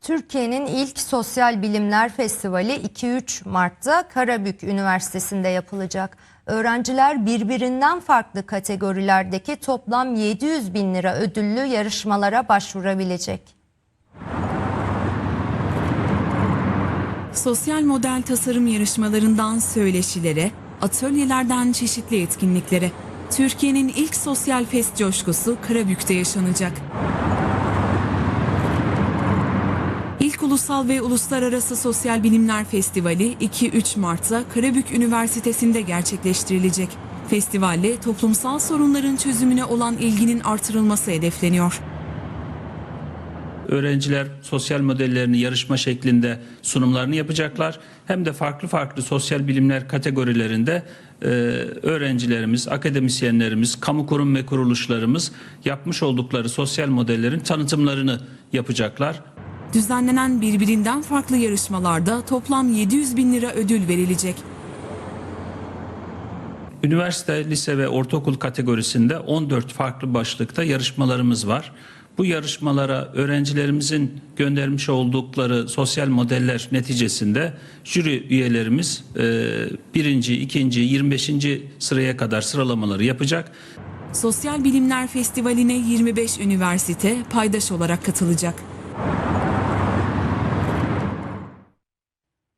Türkiye'nin ilk Sosyal Bilimler Festivali 2-3 Mart'ta Karabük Üniversitesi'nde yapılacak. Öğrenciler birbirinden farklı kategorilerdeki toplam 700 bin lira ödüllü yarışmalara başvurabilecek. Sosyal model tasarım yarışmalarından söyleşilere, atölyelerden çeşitli etkinliklere, Türkiye'nin ilk sosyal fest coşkusu Karabük'te yaşanacak. İlk Ulusal ve Uluslararası Sosyal Bilimler Festivali 2-3 Mart'ta Karabük Üniversitesi'nde gerçekleştirilecek. Festivalle toplumsal sorunların çözümüne olan ilginin artırılması hedefleniyor. Öğrenciler sosyal modellerini yarışma şeklinde sunumlarını yapacaklar. Hem de farklı farklı sosyal bilimler kategorilerinde e, öğrencilerimiz, akademisyenlerimiz, kamu kurum ve kuruluşlarımız yapmış oldukları sosyal modellerin tanıtımlarını yapacaklar. Düzenlenen birbirinden farklı yarışmalarda toplam 700 bin lira ödül verilecek. Üniversite, lise ve ortaokul kategorisinde 14 farklı başlıkta yarışmalarımız var. Bu yarışmalara öğrencilerimizin göndermiş oldukları sosyal modeller neticesinde jüri üyelerimiz e, birinci, ikinci, 25. sıraya kadar sıralamaları yapacak. Sosyal Bilimler Festivali'ne 25 üniversite paydaş olarak katılacak.